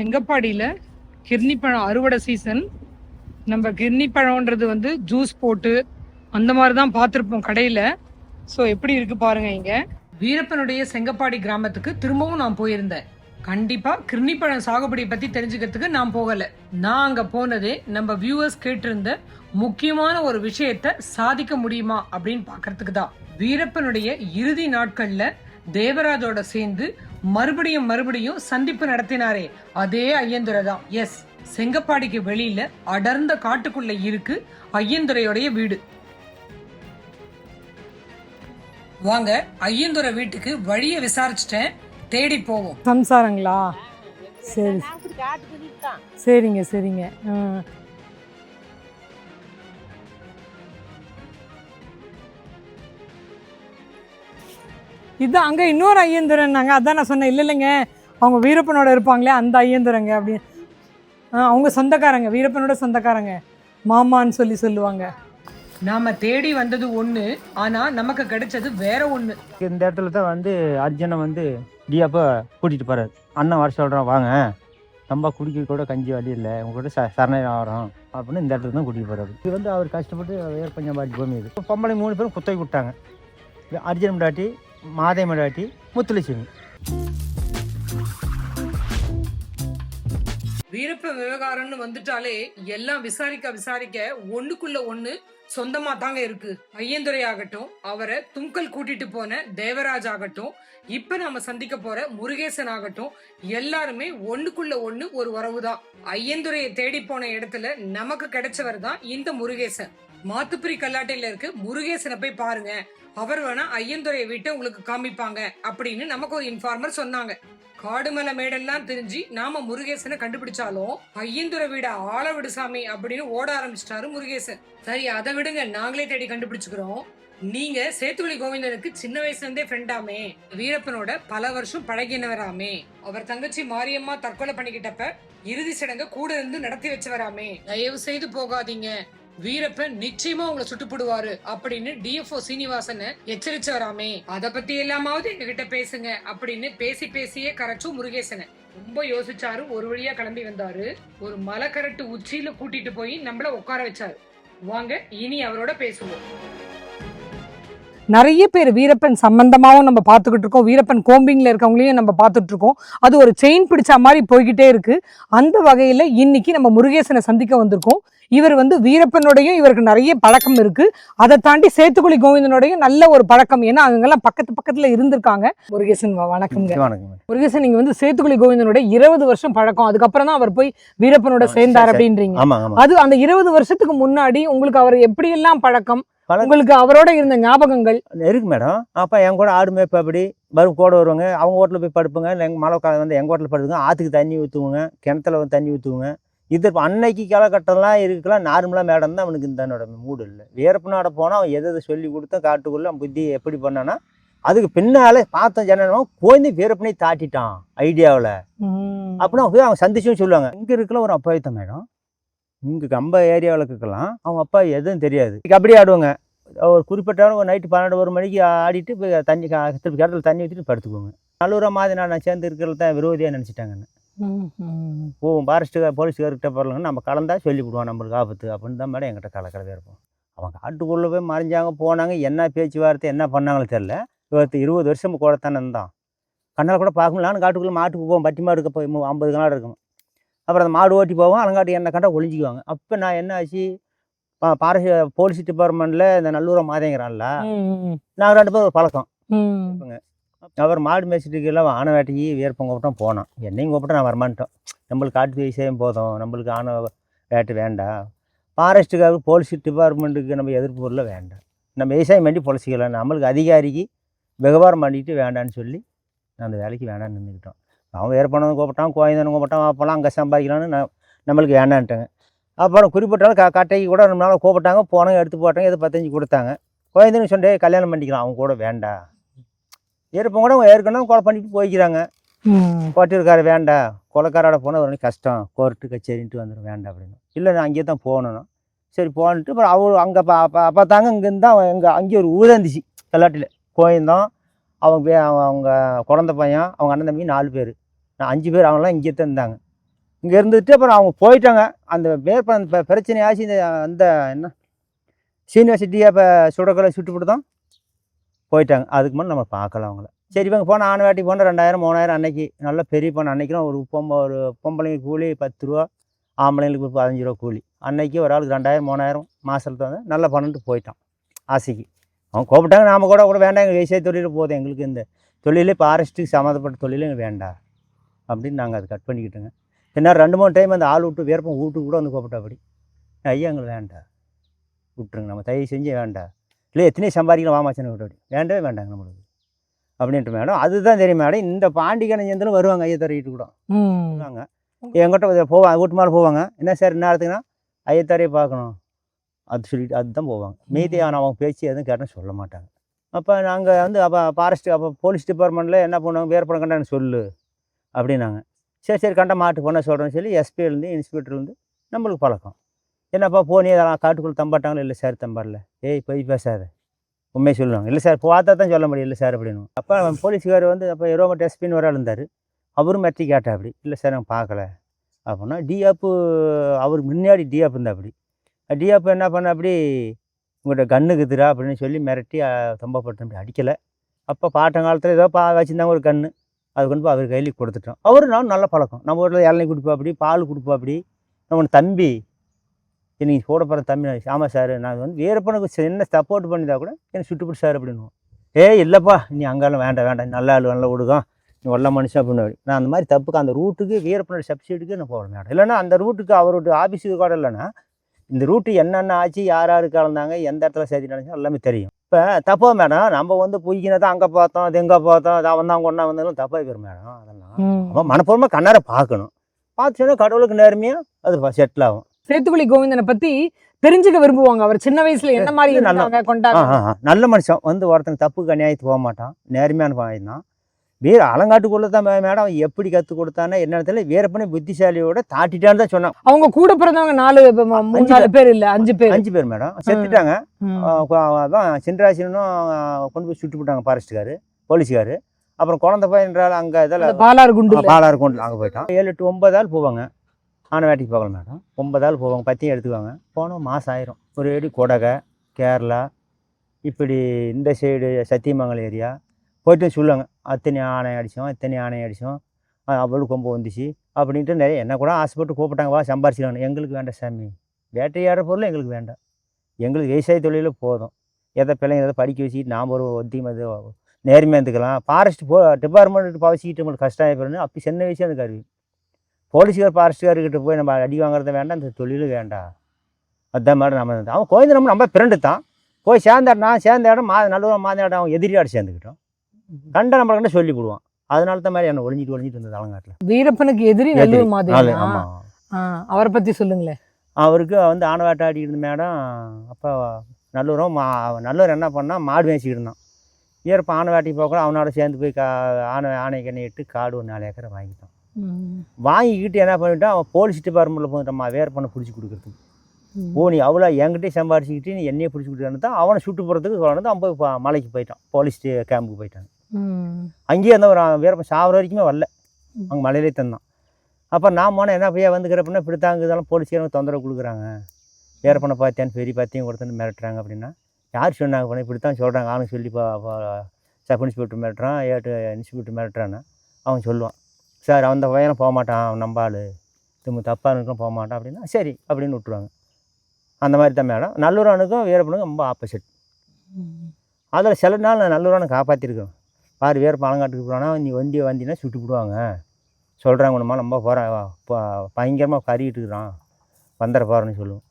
செங்கப்பாடியில் கிர்னி பழம் அறுவடை சீசன் நம்ம கிர்னி பழம்ன்றது வந்து ஜூஸ் போட்டு அந்த மாதிரி தான் பார்த்துருப்போம் கடையில். ஸோ எப்படி இருக்கு பாருங்க இங்கே. வீரப்பனுடைய செங்கப்பாடி கிராமத்துக்கு திரும்பவும் நான் போயிருந்தேன். கண்டிப்பா கிர்னி பழம் சாகுபடி பத்தி தெரிஞ்சுக்கிறதுக்கு நான் போகல. நான் அங்க போனதே நம்ம வியூவர்ஸ் கேட்டிருந்த முக்கியமான ஒரு விஷயத்த சாதிக்க முடியுமா அப்படின்னு பாக்குறதுக்கு தான். வீரப்பனுடைய இறுதி நாட்கள்ல தேவராஜோட சேர்ந்து மறுபடியும் மறுபடியும் சந்திப்பு நடத்தினாரே. அதே ஐயந்துரை தான் எஸ் செங்கப்பாடிக்கு வெளியில அடர்ந்த காட்டுக்குள்ள இருக்கு ஐயந்துரையோடைய வீடு. வாங்க ஐயந்துரை வீட்டுக்கு வழிய விசாரிச்சுட்டேன். தேடி போவோம். சம்சாரங்களா? சரி. சரிங்க சரிங்க. இது அங்கே இன்னொரு ஐயந்துரன்னாங்க அதான் நான் சொன்னேன். இல்லை இல்லைங்க. அவங்க வீரப்பனோட இருப்பாங்களே அந்த ஐயந்துரங்க அப்படின்னு அவங்க சொந்தக்காரங்க வீரப்பனோட சொந்தக்காரங்க. மாமான்னு சொல்லி சொல்லுவாங்க. நாம தேடி வந்தது ஒண்ணு ஆனா நமக்கு கிடைச்சது வேற ஒண்ணு. இந்த இடத்துல தான் வந்து அர்ஜுனை வந்து டியாப்பா கூட்டிகிட்டு போறாரு. அண்ணன் வர சொல்கிறான் வாங்க. நம்ம குடிக்க கூட கஞ்சி வழி இல்லை. உங்க கூட ச சரணம் ஆகிறோம் அப்படின்னு இந்த இடத்துல தான் கூட்டிகிட்டு போகிறாரு இது வந்து அவர் கஷ்டப்பட்டு வேறு பஞ்சம்பாடி பூமி இது இப்போ பொம்பளை மூணு பேரும் குத்தகை விட்டாங்க. அர்ஜுன் முடாட்டி மாதை மடாட்டி முத்துலட்சுமி. வீரப்ப விவகாரம்னு வந்துட்டாலே எல்லாம் விசாரிக்க விசாரிக்க ஒண்ணுக்குள்ள ஒண்ணு சொந்தமா தாங்க இருக்கு. ஐயந்துரை ஆகட்டும் அவரை தும்கல் கூட்டிட்டு போன தேவராஜ் ஆகட்டும் இப்ப நாம சந்திக்க போற முருகேசன் ஆகட்டும் எல்லாருமே ஒண்ணுக்குள்ள ஒண்ணு ஒரு உறவுதான் ஐயந்துரையை தேடி போன இடத்துல நமக்கு கிடைச்சவர் தான் இந்த முருகேசன். மாத்துப்பிரி கல்லாட்டையில இருக்கு முருகேசனை போய் பாருங்க. அவர் வேணா ஐயந்துறையை வீட்டை உங்களுக்கு காமிப்பாங்க அப்படின்னு நமக்கு ஒரு இன்ஃபார்மர் சொன்னாங்க. காடுமலை மேடெல்லாம் தெரிஞ்சு நாம முருகேசனை கண்டுபிடிச்சாலும் ஐயந்துரை வீட ஆள விடு சாமி அப்படின்னு ஓட ஆரம்பிச்சிட்டாரு முருகேசன். சரி அதை விடுங்க. நாங்களே தேடி கண்டுபிடிச்சுக்கிறோம். நீங்க சேத்துவழி கோவிந்தனுக்கு சின்ன வயசுல இருந்தே ஃப்ரெண்டாமே வீரப்பனோட பல வருஷம் பழகினவராமே. அவர் தங்கச்சி மாரியம்மா தற்கொலை பண்ணிக்கிட்டப்ப இறுதி சடங்க கூட இருந்து நடத்தி வச்சவராமே. தயவு செய்து போகாதீங்க. வீரப்பன் நிச்சயமா உங்களை சுட்டுப்படுவாரு அப்படின்னு டிஎஃப்ஓ சீனிவாசன் எச்சரிச்சவராமே. அத பத்தி எல்லாமாவது எங்ககிட்ட பேசுங்க அப்படின்னு பேசி பேசியே கரைச்சும் முருகேசனை. ரொம்ப யோசிச்சாரு ஒரு வழியா கிளம்பி வந்தாரு. ஒரு மலைக்கரட்டு உச்சியில கூட்டிட்டு போய் நம்மள உட்கார வச்சாரு. வாங்க இனி அவரோட பேசுவோம். நிறைய பேர் வீரப்பன் சம்பந்தமாகவும் நம்ம பார்த்துக்கிட்டு இருக்கோம். வீரப்பன் கோம்பிங்கில் இருக்கவங்களையும் நம்ம பார்த்துட்டு இருக்கோம். அது ஒரு செயின் பிடிச்ச மாதிரி போய்கிட்டே இருக்கு. அந்த வகையில் இன்னைக்கு நம்ம முருகேசனை சந்திக்க வந்திருக்கோம். இவர் வந்து வீரப்பனோடையும் இவருக்கு நிறைய பழக்கம் இருக்கு. அதை தாண்டி சேத்துக்குழி கோவிந்தனோடையும் நல்ல ஒரு பழக்கம். ஏன்னா அவங்கெல்லாம் பக்கத்து பக்கத்துல இருந்திருக்காங்க. முருகேசன் வணக்கம். முருகேசன் நீங்க வந்து சேத்துக்குழி கோவிந்தனோட இருபது வருஷம் பழக்கம். அதுக்கப்புறம் தான் அவர் போய் வீரப்பனோட சேர்ந்தார் சரி, சரி. அப்படின்றீங்க. அது அந்த இருபது வருஷத்துக்கு முன்னாடி உங்களுக்கு அவர் எப்படி எல்லாம் பழக்கம். உங்களுக்கு அவரோட இருந்த ஞாபகங்கள்? இருக்கு மேடம். அப்போ என் கூட ஆடு மேய்ப்பு அப்படி வரும் கூட வருவாங்க. அவங்க ஹோட்டலில் போய் படுப்புங்க. இல்லை எங்கள் மழை காலம் வந்து எங்கள் ஹோட்டலில் படுத்துங்க. ஆற்றுக்கு தண்ணி ஊற்றுவோங்க கிணத்துல வந்து தண்ணி ஊற்றுவோங்க இது இப்ப அன்னைக்கு காலகட்டம்லாம் இருக்கலாம் நார்மலாக மேடம் தான் அவனுக்கு இந்த என்னோட மூடு இல்லை. வீரப்பனாட போனால் அவன் எதை எதை சொல்லி கொடுத்தா காட்டுக்குள்ளே அவன் புத்தி எப்படி பண்ணானா அதுக்கு பின்னால பார்த்த ஜனம் கோயந்து வீரப்பனை தாட்டிட்டான் ஐடியாவில். அப்படின்னா போய் அவன் சந்திச்சும் சொல்லுவாங்க. இங்கே இருக்கல ஒரு அப்பாயத்தம் மேடம். இங்கே கம்ப ஏரியாவில் இருக்கலாம். அவங்க அப்பா எதுவும் தெரியாது. கபடி ஆடுவாங்க. ஒரு குறிப்பிட்ட ஒரு நைட்டு பன்னெண்டு ஒரு மணிக்கு ஆடிட்டு போய் தண்ணி திருப்பி கிணத்துல தண்ணி ஊற்றிட்டு படுத்துக்குவோங்க. நல்லூரா மாதிரி நான் சேர்ந்து இருக்கிறது தான் விரோதியாக நினச்சிட்டாங்க போவோம் ஃபாரஸ்ட்டு போலீஸ்கார்கிட்ட போகிறலங்க நம்ம கலந்தா சொல்லி விடுவோம் நம்மளுக்கு ஆபத்து. அப்படின்னு தான் மேடம் என்கிட்ட கலக்கிறதே இருப்போம் அவங்க காட்டுக்குள்ளே போய் மறைஞ்சாங்க போனாங்க என்ன பேச்சுவார்த்தை என்ன பண்ணாங்களோ தெரில இவத்து இருபது வருஷம் கூட தானே. இருந்தான் கண்ணால் கூட பார்க்க முடியல நானும் காட்டுக்குள்ளே மாட்டுக்கு போவோம் பட்டி மாடுக்கு போய் ஐம்பது கனாடு இருக்கும். அப்புறம் அந்த மாடு ஓட்டி போவோம் அலங்காட்டி என்ன கண்டா ஒளிஞ்சிக்குவாங்க. அப்போ நான் என்ன ஆச்சு? பாரஸ்ட் போலீஸ் டிபார்ட்மெண்ட்டில் இந்த நல்லூரை மாதேங்கிறான்ல. நாங்கள் ரெண்டு பேரும் பழக்கம். அவர் மாடு மேய்ச்சிட்டுக்கெல்லாம் ஆனை வேட்டைக்கு வீரப்பன் கூப்பிட்டோம் போனோம் என்னையும் கூப்பிட்டோம் நான் வரமாட்டோம் நம்மளுக்கு காட்டு விவசாயம் போதும். நம்மளுக்கு ஆனை வேட்டை வேண்டாம் ஃபாரஸ்ட்டுக்காக போலீஸ் டிபார்ட்மெண்ட்டுக்கு நம்ம எதிர்ப்பு பொருளை வேண்டாம் நம்ம விவசாயம் பண்ணி பொழைச்சிக்கலாம் நம்மளுக்கு அதிகாரிக்கு விவகாரம் பண்ணிட்டு வேண்டான்னு சொல்லி நான் அந்த வேலைக்கு வேண்டாம்னு நின்றுக்கிட்டோம். அவன் வேர்ப்பணம் கூப்பிட்டான் கோயந்தனம் கூப்பிட்டான் அப்போல்லாம் அங்கே சம்பாதிக்கலான்னு நான் நம்மளுக்கு வேண்டான்ட்டாங்க. அப்புறம் குறிப்பிட்டாலும் க கட்டைக்கு கூட நம்மளால் நாள் கூப்பிட்டாங்க போனாங்க எடுத்து போட்டாங்க எது பத்தஞ்சு கொடுத்தாங்க. கோயந்தனுக்கு சொன்னே கல்யாணம் பண்ணிக்கலாம் அவங்க கூட வேண்டாம் இருப்பவங்க கூட ஏற்கனவே கொலை பண்ணிட்டு போய்க்கிறாங்க. கோட்டிருக்காரு வேண்டாம் கொலைக்காரோட போனால் ஒரு கஷ்டம். கோர்ட்டு கச்சேரின்ட்டு வந்துடும் வேண்டாம் அப்படின்னு. இல்லை நான் அங்கேயே தான் போகணும். சரி போன்ட்டு அப்புறம் அவர் அங்கே பா பா- பார்த்தாங்க இங்கேருந்து தான் எங்கள் அங்கேயே ஒரு ஊர் இருந்துச்சு. கல்லாட்டில். கோயந்தோம் அவங்க அவங்க- குழந்த பையன் அவங்க அண்ணன் தம்பி நாலு பேர். நான் அஞ்சு பேர் அவங்களாம் இங்கே தான் இருந்தாங்க. இங்கே இருந்துட்டு அப்புறம் அவங்க போயிட்டாங்க. அந்த வேர்ப்ப அந்த ப- பிரச்சனை ஆச்சு. இந்த அந்த என்ன? சீனிவர்சிட்டியை இப்போ சுடக்கலை சுட்டுப்பட்டு தான் போயிட்டாங்க. அதுக்கு முன்னே நம்ம பார்க்கல அவங்கள. சரி இவங்க போனால் ஆண் வேட்டி போனால் ரெண்டாயிரம் மூணாயிரம் அன்னைக்கு நல்ல பெரிய பொண்ணு. அன்னைக்குலாம் ஒரு பொம்பளை ஒரு பொம்பளைங்க கூலி பத்து ரூபா ஆம்பளைங்களுக்கு பதினஞ்சு ரூபா கூலி. அன்னைக்கு ஒரு ஆளுக்கு ரெண்டாயிரம் மூணாயிரம் மாதத்தில் வந்து நல்லா பண்ணிட்டு போயிட்டான் ஆசைக்கு. அவங்க கூப்பிட்டாங்க நாம் கூட கூட வேண்டாம் எங்கள் விவசாய தொழில் போதும். எங்களுக்கு இந்த தொழிலே ஃபாரஸ்ட்டுக்கு சம்மந்தப்பட்ட தொழிலும் எங்களுக்கு வேண்டாம் அப்படின்னு நாங்கள் அதை கட் பண்ணிக்கிட்டோங்க. என்ன ரெண்டு மூணு டைம் அந்த ஆள் விட்டு வேர்ப்பம் வீட்டுக்கு கூட வந்து கூப்பிட்டா அப்படி ஐயா எங்களுக்கு வேண்டாம். விட்டுருங்க நம்ம தயவு செஞ்சு வேண்டாம். இல்லை எத்தனையோ சம்பாதிக்கலாம் வாமாச்சனை விட்டு வேண்டவே வேண்டாங்க நம்மளுக்கு அப்படின்ட்டு மேடம். அதுதான் தெரியும் மேடம். இந்த பாண்டிகனை சேர்ந்தாலும் வருவாங்க ஐயா தரையிட்டு கூட. வருவாங்க. எங்கிட்ட போவாங்க வீட்டு மேலே போவாங்க. என்ன சார் என்ன நேரத்துக்குன்னா ஐயத்தாரையை பார்க்கணும். அது சொல்லிட்டு அதுதான் போவாங்க. மீதி ஆனால் அவங்க பேச்சு எதுவும் கேட்டேன்னு சொல்ல மாட்டாங்க. அப்போ நாங்கள் வந்து அப்போ ஃபாரஸ்ட் அப்போ போலீஸ் டிபார்ட்மெண்ட்டில் என்ன பண்ணுவாங்க வேறு படம் கண்டா சொல்லு அப்படின்னாங்க. சரி சரி கண்ட மாட்டு பண்ண சொல்கிறேன்னு சொல்லி எஸ்பியிலேருந்து இன்ஸ்பெக்டர்லேருந்து நம்மளுக்கு பழக்கம். என்னப்பா போனி அதெல்லாம் காட்டுக்குள்ளே தம்பாட்டாங்களா? இல்லை சார் தம்பாடல ஏய் போய் பேசாத. உண்மையை சொல்லுவாங்க. இல்லை சார் பார்த்தா தான் சொல்ல முடியும். இல்லை சார் அப்படின்னு. அப்போ போலீஸ்கார் வந்து அப்போ எரோமட் எஸ்பின்னு வர இருந்தார். அவரும் மெட்டி கேட்டா அப்படி. இல்லை சார் நான் பார்க்கல. அப்படின்னா டிஆப்பு அவர் முன்னாடி டிஆப் இருந்தா அப்படி. டிஆப்பு என்ன பண்ண அப்படி உங்கள்கிட்ட கன்று அப்படின்னு சொல்லி மிரட்டி தம்பப்பட்டு அப்படி அடிக்கலை. அப்போ பாட்டங்காலத்தில் ஏதோ பா வச்சுருந்தாங்க ஒரு கன்று அது கொண்டு போய் அவர் கையில கொடுத்துட்டோம் அவரு நான் நல்ல பழக்கம். நம்ம ஊரில் இளநீ கொடுப்பா அப்படி பால் கொடுப்பா அப்படி. நம்ம தம்பி இன்னைக்கு கூட போகிற தம்பி ஆமாம் சார் நான் வந்து வீரப்பனுக்கு சின்ன சப்போர்ட் பண்ணிதா கூட எனக்கு சுட்டுப்பிடி சார் அப்படின்னு ஏய் இல்லைப்பா நீ அங்கெல்லாம் வேண்டாம் வேண்டாம் நல்ல ஆள் நல்ல விடுகம் நீ உள்ள மனுஷன் அப்படின்னு நான் அந்த மாதிரி தப்புக்கு அந்த ரூட்டுக்கு வீரப்பனோட சப்சிடிக்கு நான் போகல மேடம் இல்லைன்னா அந்த ரூட்டுக்கு அவரோட ஆஃபீஸுக்கு கூட இல்லைன்னா இந்த ரூட்டு என்னென்ன ஆச்சு யார் யார் கலந்தாங்க எந்த இடத்துல சேர்த்து நடந்துச்சு எல்லாமே தெரியும். இப்போ தப்பா மேடம் நம்ம வந்து பொய்க்கினதை அங்கே பார்த்தோம் அது எங்கே பார்த்தோம் அது அவன் தான் கொண்டா வந்தாலும் தப்பாக போயிடும் மேடம் அதெல்லாம். அப்போ மனப்பூர்வமாக கண்ணார பார்க்கணும். பார்த்து சொன்னா கடவுளுக்கு நேர்மையாக அது செட்டில் ஆகும். சேத்துக்குழி கோவிந்தனை பத்தி தெரிஞ்சுக்க விரும்புவாங்க. அவர் சின்ன வயசுல என்ன மாதிரி இருந்தாங்க கொண்டாங்க. நல்ல மனுஷன். வந்து ஒருத்தன் தப்புக்கு அநியாயத்துக்கு போக மாட்டான். நேர்மையான பையன் தான் வீர அலங்காட்டுக்குள்ள தான் மேடம் எப்படி கற்றுக் கொடுத்தானே என்ன தெரியல. வீரப்பனை புத்திசாலியோட தாட்டிட்டான்னு தான் சொன்னான். அவங்க கூட பிறந்தவங்க நாலு நாலு பேர். இல்ல அஞ்சு பேர். அஞ்சு பேர் மேடம். செத்துட்டாங்க. அதான் சின்ராசினும் கொண்டு போய் சுட்டு போட்டாங்க ஃபாரஸ்ட்டுக்காரு போலீஸ்காரு. அப்புறம் குழந்தை பையன்றால் அங்கே இதெல்லாம் பாலாறு குண்டு பாலாறு கொண்டு அங்கே போயிட்டான். ஏழு எட்டு ஒன்பது ஆள் போவாங்க. ஆனால் வேட்டைக்கு போகல மேடம். ஒன்பது ஆள் போவாங்க பத்தியும் எடுத்துக்குவாங்க. போனோம் மாதம் ஆயிரும். ஒரு ஏடி கொடகை கேரளா இப்படி இந்த சைடு சத்தியமங்கலம் ஏரியா. போயிட்டு சொல்லுவாங்க அத்தனை ஆணை அடித்தோம் இத்தனை ஆணை அடித்தோம் அவ்வளோ கொம்பு வந்துச்சு. அப்படின்ட்டு நிறைய என்ன கூட ஆசைப்பட்டு கூப்பிட்டாங்க வா சம்பாரிச்சிக்கணும் எங்களுக்கு வேண்டாம் சாமி. வேட்டையாடுற பொருள் எங்களுக்கு வேண்டாம். எங்களுக்கு விவசாய தொழிலில் போதும். எதை பிள்ளைங்க எதை படிக்க வச்சுக்கிட்டு நாம் ஒரு ஒத்தியம் அது நேர்மையாக இருந்துக்கலாம். ஃபாரஸ்ட் போ டிபார்ட்மெண்ட் பவச்சிக்கிட்டு உங்களுக்கு கஷ்டம் ஆகிப்போம் அப்படி சின்ன வயசு எனக்கு கருவி போலீஸ்கார் ஃபாரஸ்ட்கார்கிட்ட போய் நம்ம அடி வாங்குறது வேண்டாம் இந்த தொழிலும் வேண்டாம். அதுதான் மாதிரி நம்ம. அவன் கோயந்த நம்ம நம்ம பிறண்டு தான். போய் சேர்ந்த நான் சேர்ந்த இடம் மா நல்ல மாத இடம் அவன் எதிரியாடு சேர்ந்துக்கிட்டோம். கண்ட நம்மளை கண்ட சொல்லி போடுவான் அதனால தான் மாதிரி என்ன ஒளிஞ்சிட்டு ஒளிஞ்சிட்டு இருந்தது அலங்காட்டில் வீரப்பனுக்கு எதிரி நல்லூர் மாதிரி ஆமாம் அவரை பத்தி சொல்லுங்களேன். அவருக்கு வந்து ஆனை வேட்டாடி இருந்த மேடம் அப்போ நல்லூரும் மா நல்லூர் என்ன பண்ணால் மாடு மேய்ச்சிக்கிட்டு இருந்தான். ஈரப்ப ஆனை வேட்டைக்கு போக அவனோட சேர்ந்து போய் கா ஆனை ஆனை கண்ணிட்டு காடு ஒரு நாலு ஏக்கரை வாங்கிட்டான். வாங்கிக்கிட்டு என்ன பண்ணிட்டான் அவன் போலீஸ் டிபார்ட்மெண்ட்டில் போயிட்டான் வேறு பண்ண பிடிச்சி கொடுக்குறதுக்கு ஓ நீ அவ்வளோ என்கிட்டயே சம்பாரிச்சிக்கிட்டு நீ என்னையே பிடிச்சி கொடுக்குறான்னு தான் அவனை சுட்டு போகிறதுக்கு சொல்லிட்டு அவன் போய் மலைக்கு போயிட்டான். போலீஸ் கேம்புக்கு போயிட்டான். அங்கேயே இருந்த ஒரு வீரப்பன் சாவர வரைக்குமே வரல. அங்கே மலையிலே தந்தான். அப்போ நான் போனேன் என்ன பையா வந்துக்கிறப்பன்னா இப்படி தாங்க இதெல்லாம் போலீஸ்காரங்க தொந்தரவு கொடுக்குறாங்க? வீரப்பனை பார்த்தேன் பெரிய பத்தியம் கொடுத்துன்னு மிரட்டுறாங்க அப்படின்னா யார் சொன்னாங்க பண்ண இப்படி தான் சொல்கிறாங்க அவனுக்கு சொல்லி பா சப் இன்ஸ்பெக்டர் மிரட்டுறான் ஏட்டு இன்ஸ்பெக்டர் மிரட்டுறான்னு அவன் சொல்லுவான். சார் அந்த பையனை போக மாட்டான் அவன் நம்பாள். திரும்ப தப்பாக இருக்கும் போக மாட்டான் அப்படின்னா சரி அப்படின்னு விட்டுருவாங்க. அந்த மாதிரி தான் மேடம். நல்லூரானுக்கும் வீரப்பனுக்கும் ரொம்ப ஆப்போசிட் அதில் சில நாள் நான் நல்லூரானை காப்பாற்றிருக்கேன் பாரு வேறு பழங்காட்டுக்கு போகிறானா நீ வண்டியை வந்தினா சுட்டு விடுவாங்க சொல்கிறாங்க ஒன்றுமா நம்ம போகிறேன் பயங்கரமாக கறிக்கிட்டு இருக்கிறான். வந்துட போகிறேன்னு சொல்லுவோம்.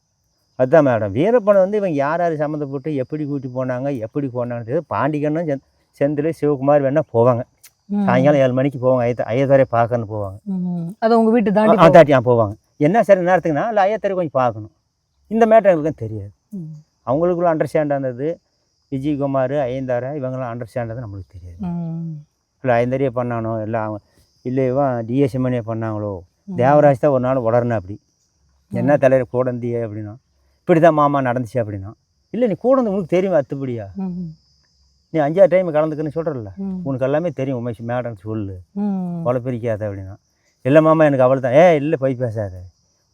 அதுதான் மேடம். வீரப்பனை வந்து இவங்க யார் யார் சம்மந்தப்பட்டு எப்படி கூட்டி போனாங்க எப்படி போனாங்கன்றது தெரியாது. பாண்டிகனும் செந்தில் சிவகுமார் வேணால் போவாங்க. சாயங்காலம் ஏழு மணிக்கு போவாங்க. ஐயத்த ஐயத்தாரே பார்க்கன்னு போவாங்க. அது உங்க வீட்டு தாண்டி தாட்டி போவாங்க. என்ன சரி நேரத்துக்குன்னா இல்லை ஐயத்தாரே கொஞ்சம் பார்க்கணும். இந்த மேட்டர் எங்களுக்கு தெரியாது. அவங்களுக்குள்ள அண்டர்ஸ்டாண்ட் இருந்தது விஜயகுமார் ஐயந்தாரா இவங்கெல்லாம் அண்டர்ஸ்டாண்ட் நம்மளுக்கு தெரியாது. இல்லை ஐந்தறியே பண்ணானோ? இல்லை அவங்க இல்லை இவன் டிஎஸ்சி மணியை பண்ணாங்களோ? தேவராஜ் தான் ஒரு நாள் உடனே அப்படி. என்ன தலைவர் கூட இருந்தியே அப்படின்னா இப்படி தான் மாமா நடந்துச்சு அப்படின்னா. இல்லை நீ கூட இருந்து உனக்கு தெரியுமா அத்துப்படியா. நீ அஞ்சாறு டைம் கலந்துக்குன்னு சொல்கிறல்ல. உனக்கு எல்லாமே தெரியும் உமேஷ். மேடம் சொல்லு. கொலை பிரிக்காத அப்படின்னா. இல்லை மாமா எனக்கு அவள் தான். ஏ இல்லை போய் பேசாத.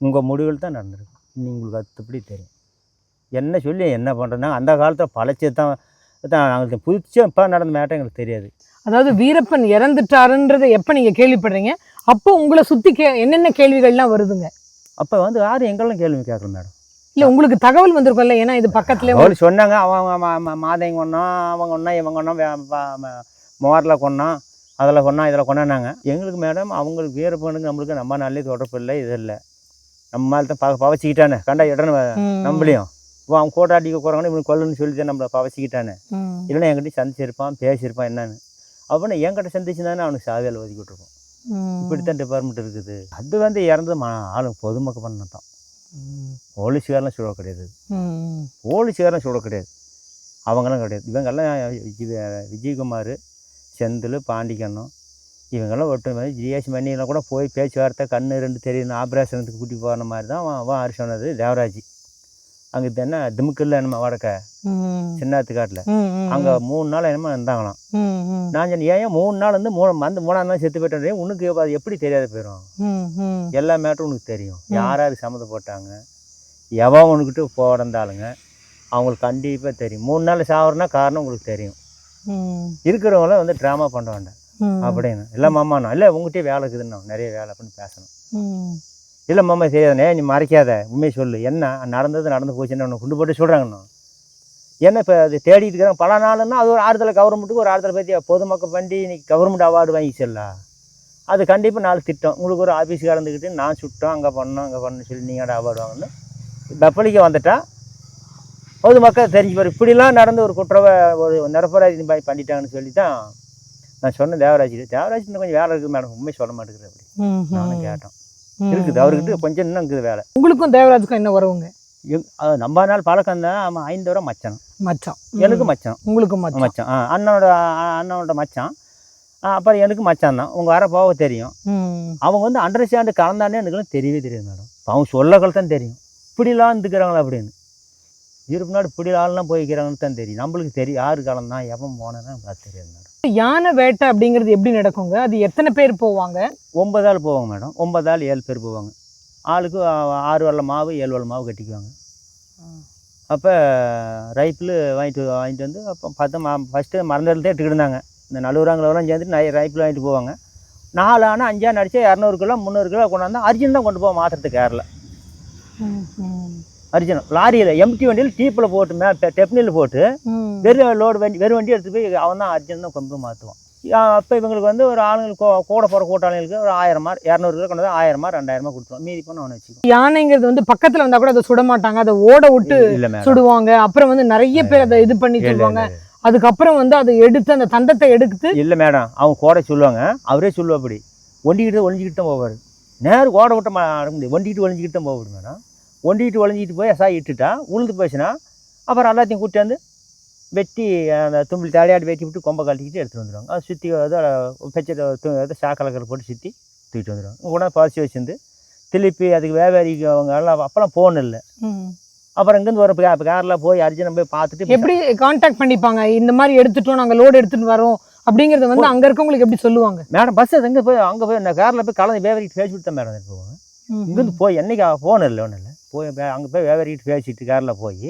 உங்கள் முடிவில் தான் நடந்திருக்கு. நீ உங்களுக்கு அத்துப்படி தெரியும்? என்ன சொல்லி என்ன பண்ணுறதுனா அந்த காலத்தில் பழச்சி தான் தான் நாங்களுக்கு புதுசாக இப்போ நடந்த மேட்டம் எங்களுக்கு தெரியாது. அதாவது வீரப்பன் இறந்துட்டாருன்றதை எப்ப நீங்க கேள்விப்படுறீங்க? அப்போ உங்களை சுத்தி கே என்னென்ன கேள்விகள்லாம் வருதுங்க? அப்போ வந்து யாரும் எங்கெல்லாம் கேள்வி கேட்கல மேடம்? இல்ல உங்களுக்கு தகவல் வந்திருக்கும்ல ஏன்னா இது பக்கத்துல அவள் சொன்னாங்க அவங்க மாதைங்க கொண்டோம் அவங்க ஒன்றா இவங்க ஒன்றா மோரில் கொண்டோம் அதில் கொண்டோம் இதில் கொண்டாங்க எங்களுக்கு மேடம் அவங்களுக்கு வீரப்பனுக்கு நம்மளுக்கு நம்ம நாளே தொடர்பு இல்லை இது இல்லை. நம்ம மேலே தான் ப பவச்சிக்கிட்டானே கண்டா இடன்னு நம்மளையும். இப்போ அவன் கோட்டாட்டிக்கு போகிறாங்கன்னு இவனுக்கு கொல்லுன்னு சொல்லி தான் நம்மளை பவச்சிக்கிட்டானே இல்லைன்னா என்கிட்ட சந்திச்சிருப்பான் பேசியிருப்பான் என்னன்னு. அவனை என்கிட்ட சந்திச்சுதானே அவனுக்கு சாவியால் ஒதுக்கி விட்டுருப்பான் இப்படித்தான் டிபார்ட்மெண்ட் இருக்குது. அது வந்து இறந்து ம ஆளுங்க பொதுமக்கள் பண்ண தான் போலீஸ்காரெலாம் சுட கிடையாது. போலீஸ்காரெலாம் சுட கிடையாது. அவங்கெல்லாம் கிடையாது. இவங்கெல்லாம் விஜய் விஜயகுமார் செந்தில் பாண்டிக்கண்ணம் இவங்கெல்லாம் மாதிரி ஜிஎஸ் மணியெல்லாம் கூட போய் பேச்சுவார்த்தை கண்ணு ரெண்டு தெரியணும் ஆப்ரேஷனுக்கு கூட்டி போகிற மாதிரி தான் அவன் அவன் சொன்னது தேவராஜ். அங்கே என்ன திமுக்கல்ல என்னமோ வடக்க சின்னாத்துக்காட்டில். அங்கே மூணு நாள் என்னமோ இருந்தாங்களாம். நான் சொன்னேன் ஏன் மூணு நாள் வந்து மூணு வந்து மூணாம் நாள் செத்து போயிட்டேன் உனக்கு அது எப்படி தெரியாத போயிடும் எல்லா மேட்டரும் உனக்கு தெரியும். யார் யார் சம்மந்தப்பட்டாங்க? எவன் உனக்கிட்ட போடந்தாளுங்க அவங்களுக்கு கண்டிப்பாக தெரியும். மூணு நாள் சாவறனா காரணம் உங்களுக்கு தெரியும். இருக்கிறவங்கள வந்து ட்ராமா பண்ண வேண்டாம். அப்படின்னு. இல்லை மாமா நான் இல்லை உங்ககிட்டயே வேலை இருக்குதுன்னா நிறைய வேலை அப்படின்னு பேசணும். இல்லை மாமா தெரியாதுண்ணே நீ மறைக்காத. உண்மையை சொல்லு. என்ன நடந்தது நடந்து போச்சுன்னு உன்னை கொண்டு போட்டு சொல்கிறாங்கண்ணா ஏன்னா இப்போ அது தேடிட்டு இருக்கிறாங்க. பல நாளுன்னா அது ஒரு ஆறுதலை கவர்மெண்ட்டுக்கு ஒரு ஆறுதலை பற்றி பொதுமக்கள் பண்டி இன்னைக்கு கவர்மெண்ட் அவார்டு வாங்கிச்சலாம் அது கண்டிப்பாக நாலு திட்டம். உங்களுக்கு ஒரு ஆஃபீஸுக்கு இருந்துக்கிட்டு நான் சுட்டோம் அங்கே பண்ணோம் அங்கே பண்ணு சொல்லி நீங்கள் அவார்டு வாங்கணும். வெப்பலிக்கு வந்துட்டா பொதுமக்கள் தெரிஞ்சு பாரு இப்படிலாம் நடந்து ஒரு குற்றவை ஒரு மாதிரி பண்ணிட்டாங்கன்னு சொல்லி தான் நான் சொன்னேன் தேவராஜ் தேவராஜ் கொஞ்சம் வேலை இருக்குது மேடம். உண்மை சொல்ல மாட்டேங்குது அப்படி. நானும் கேட்டோம் இருக்குது. அவர்கிட்ட கொஞ்சம் இன்னும் இருக்குது வேலை. உங்களுக்கும் தேவராஜுக்கும் என்ன அது நம்ம நாள் பழக்கம் தான். அவன் ஐந்து வரை மச்சான். மச்சான். எனக்கு மச்சான். உங்களுக்கு மச்சான். ஆ அண்ணனோட அண்ணனோட மச்சான். அப்புறம் எனக்கு மச்சான் தான். உங்கள் வர போக தெரியும். அவங்க வந்து அண்டர்ஸ்டாண்டு கலந்தானே எனக்குலாம் தெரியவே தெரியாது மேடம் அவங்க சொல்லக்கள் தான் தெரியும். இப்படிலாம் இருந்துக்கிறாங்களா அப்படின்னு. இருப்பு நாடு இப்படி ஆள்லாம் போய்க்கிறாங்கன்னு தான் தெரியும். நம்மளுக்கு தெரியும். யாரு கலந்தான் எவன் போனேன்னு தெரியாது மேடம் யானை வேட்டை அப்படிங்கிறது எப்படி நடக்குங்க? அது எத்தனை பேர் போவாங்க? ஒன்பது ஆள் போவாங்க மேடம் ஒன்பது ஆள் ஏழு பேர் போவாங்க. ஆளுக்கு ஆறு வெள்ள மாவு ஏழு வெள்ள மாவு கட்டிக்குவாங்க. அப்போ ரைப்பில் வாங்கிட்டு வாங்கிட்டு வந்து அப்போ பார்த்தா மா ஃபஸ்ட்டு மறந்துட்டு எடுத்துக்கிட்டு இருந்தாங்க. இந்த நலுவராங்களெல்லாம் சேர்ந்துட்டு நிறைய ரைப்பில் வாங்கிட்டு போவாங்க. நாலு ஆனால் அஞ்சா நடிச்சா இரநூறு கிலோ முந்நூறு கிலோ கொண்டாந்து அர்ஜுன் தான் கொண்டு போவோம் மாத்திரத்துக்கு ஏரில். அர்ஜுன் லாரியில் எம்டி வண்டியில் டீப்பில் போட்டு மே டெப்னியில் போட்டு வெறும் லோடு வண்டி வெறும் வண்டி எடுத்து போய் அவன் தான் அர்ஜுன் தான் கொண்டு மாற்றுவான் அப்போ இவங்களுக்கு வந்து ஒரு ஆளுங்களுக்கு கூட போகிற கூட்டாளிகளுக்கு ஒரு ஆயிரமா இரநூறு கிலோ கொண்டு ஆயிரமா ரெண்டாயிரமா கொடுத்துருவோம் மீதி பண்ண அவனை வச்சுக்குவோம் யானைங்கிறது வந்து பக்கத்துல வந்தா கூட அதை சுட மாட்டாங்க. அதை ஓட விட்டு சுடுவாங்க. அப்புறம் வந்து நிறைய பேர் அதை இது பண்ணி சொல்லுவாங்க. அதுக்கப்புறம் வந்து அதை எடுத்து அந்த தந்தத்தை எடுத்து இல்லை மேடம் அவங்க கோடை சொல்லுவாங்க. அவரே சொல்லுவா அப்படி ஒண்டிக்கிட்டு ஒளிஞ்சிக்கிட்டு தான் போவார். நேரம் கோடை விட்ட மாட முடியும் ஒண்டிக்கிட்டு ஒளிஞ்சிக்கிட்டு தான் போவார் மேடம் ஒண்டிக்கிட்டு ஒளிஞ்சிக்கிட்டு போய் எசா இட்டுட்டா உளுந்து போச்சுன்னா அப்புறம் எல்லாத்தையும் கூட்டி வந்து வெட்டி அந்த தும்பில் தலையாடி வெட்டி விட்டு கொம்பை கழட்டிக்கிட்டு எடுத்துகிட்டு வந்துடுவாங்க. அதை சுற்றி அதை பெச்சை அதை சாக்கலக்கரை போட்டு சுற்றி தூக்கிட்டு வந்துடுவாங்க. கூட பறிச்சு வச்சிருந்து திருப்பி அதுக்கு வியாபாரிக்கு அவங்க எல்லாம் அப்போல்லாம் ஃபோன் இல்லை. அப்புறம் இங்கேருந்து ஒரு காரில் போய் அர்ஜுனை போய் பார்த்துட்டு எப்படி காண்டாக்ட் பண்ணிப்பாங்க? இந்த மாதிரி எடுத்துட்டோம் நாங்க லோடு எடுத்துட்டு வரோம் அப்படிங்கறத வந்து அங்க இருக்கவங்களுக்கு எப்படி சொல்லுவாங்க? மேடம் பஸ் எங்கே போய் அங்கே போய் இந்த காரில் போய் கலந்து வியாபாரிக்கு பேசிவிட்டு தான் மேடம் போவாங்க இங்கேருந்து போய் என்னைக்கு ஃபோன் இல்லை ஒன்றும் இல்லை. போய் அங்கே போய் வியாபாரிக்கிட்டு பேசிட்டு காரில் போய்.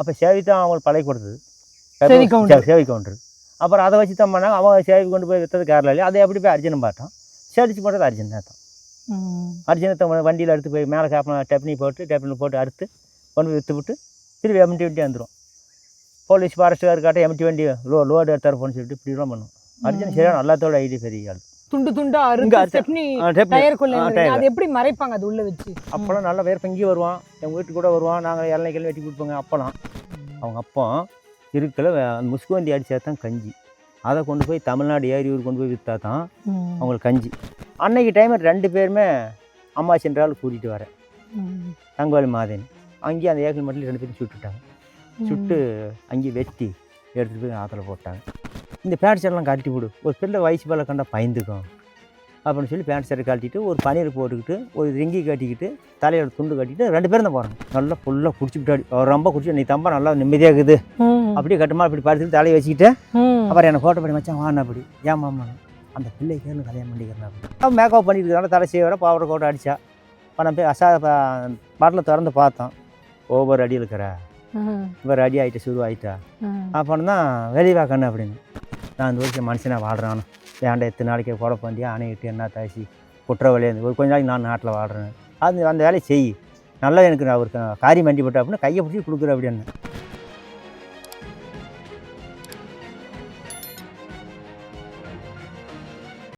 அப்போ சேவை தான் அவங்களுக்கு பழகி கொடுத்தது. சேவை கவுண்டர் அப்புறம் அதை வச்சு தான் பண்ணாங்க. அவங்க சேவை கொண்டு போய் விற்றது காரில் இல்லையா? அதை எப்படி போய் அர்ஜுனும் பார்த்தோம் சேடிச்சு போட்டது அர்ஜுன் தான். அர்ஜுனத்தை வண்டியில் எடுத்து போய் மேலே காப்பின டெப்னி போட்டு டெப்னில் போட்டு அறுத்து கொண்டு போய் விற்று விட்டு திருப்பி எம்டி வண்டி வந்துடும் போலீஸ் ஃபாரஸ்ட்டுக்கார் காட்ட எம்டி வண்டி லோ லோடு எடுத்தார் போன்னு சொல்லிட்டு இப்படிலாம் பண்ணும். அர்ஜுன் சரியான எல்லாத்தோட ஐடி பெரிய ஆள். துண்டு துண்டா அறுத்து- ஸ்டெப்னி. டயர். அது எப்படி மறைப்பாங்க அது உள்ள வச்சு? அப்போல்லாம் நல்லா வேறு இங்கே வருவான். எங்கள் வீட்டுக்கு கூட வருவான். நாங்கள் இளநிகள் வெட்டி கொடுப்போங்க அப்போலாம் அவங்க அப்பா இருக்கல அந்த முஸ்குவந்தி அடித்தா தான் கஞ்சி. அதை கொண்டு போய் தமிழ்நாடு ஏரியூர் கொண்டு போய் விற்றா தான். அவங்களுக்கு கஞ்சி. அன்னைக்கு டைம் ரெண்டு பேருமே அம்மா சென்றால் கூட்டிகிட்டு வரேன். தங்கவாளி மாதேன். அங்கேயே அந்த ஏக்கல் மட்டும் ரெண்டு பேரும் சுட்டுட்டாங்க. சுட்டு அங்கேயே வெட்டி எடுத்துகிட்டு போய் ஆற்றுல போட்டாங்க. இந்த பேண்ட் ஷர்ட்லாம் கழட்டி விடு ஒரு பிள்ளை வயசு மேலே கண்டா பயந்துக்கும். அப்படின்னு சொல்லி பேண்ட் ஷர்ட் கழட்டிட்டு ஒரு பனியர் போட்டுக்கிட்டு ஒரு ரிங்கி கட்டிக்கிட்டு தலையோட துண்டு கட்டிட்டு ரெண்டு பேரும் தான் போகிறாங்க நல்லா ஃபுல்லாக குடிச்சுக்கிட்டாடி அவர் ரொம்ப குடிச்சு நீ தம்பா நல்லா நிம்மதியாக இருக்குது. அப்படியே கட்டுமா அப்படி படுத்துட்டு தலையை வச்சுக்கிட்டு. அப்புறம் எனக்கு ஃபோட்டோ பண்ணி மச்சான் வாண்ணா அப்படி. ஏன் மாமா? அந்த பிள்ளை கேர்னு கல்யாணம் பண்ணிக்கிறேன் மேக்கப் பண்ணிட்டு இருக்காங்க தலை செய்வர பவுடர் கோட்டை அடித்தா இப்போ நம்ம போய் அசா பாட்டில் திறந்து பார்த்தோம். ஒவ்வொரு அடி இருக்கிற. இவர் அடி ஆகிட்ட சுரு ஆகிட்டா அப்புறம் தான் வெளியே கண்ணு அப்படின்னு. நான் இந்த வருஷம் மனுஷனாக வாழ்கிறேன் ஏன்டா எத்தனை நாளைக்கு கூட பண்ணியா அணையிட்டு என்ன தாசி குற்றவாளியாக அந்த ஒரு கொஞ்ச நாளைக்கு நான் நாட்டில் வாழ்கிறேன் அது அந்த வேலையை செய். நல்லா எனக்கு நான் ஒரு காரியம் வண்டி போட்டா கையை பிடிச்சி கொடுக்குற அப்படின்னு